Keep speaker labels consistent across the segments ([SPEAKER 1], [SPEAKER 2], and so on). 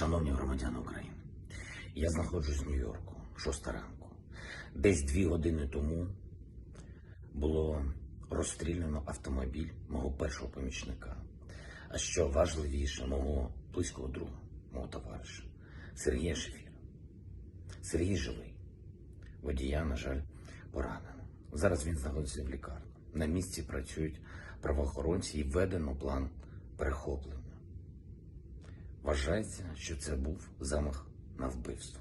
[SPEAKER 1] Шановні громадяни України, я знаходжусь в Нью-Йорку, шоста ранку. Десь дві години тому було розстріляно автомобіль мого першого помічника. А що важливіше, мого близького друга, мого товариша Сергія Шефіра. Сергій живий. Водія, на жаль, поранено. Зараз він знаходиться в лікарні. На місці працюють правоохоронці і введено план перехоплення. Вважається, що це був замах на вбивство.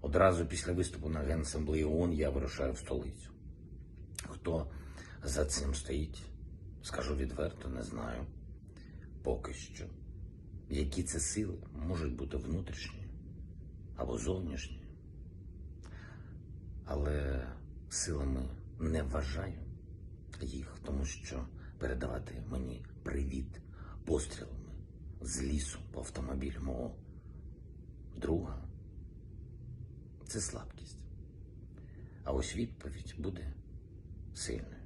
[SPEAKER 1] Одразу після виступу на Генасамблеї ООН я вирушаю в столицю. Хто за цим стоїть, скажу відверто, не знаю. Поки що. Які це сили можуть бути внутрішні або зовнішні. Але силами не вважаю їх, тому що передавати мені привіт пострілами з лісу по автомобілю мого. Друга. Це слабкість. А ось відповідь буде сильною.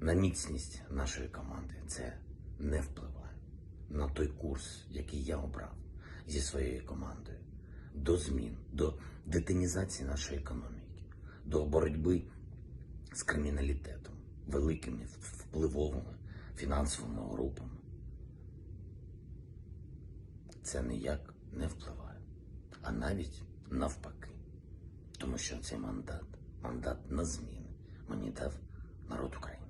[SPEAKER 1] На міцність нашої команди це не впливає. На той курс, який я обрав зі своєю командою, до змін, до детинізації нашої економіки, до боротьби з криміналітетом, великими впливовими фінансовими групами. Це ніяк не впливає, а навіть навпаки. Тому що цей мандат, мандат на зміни мені дав народ України.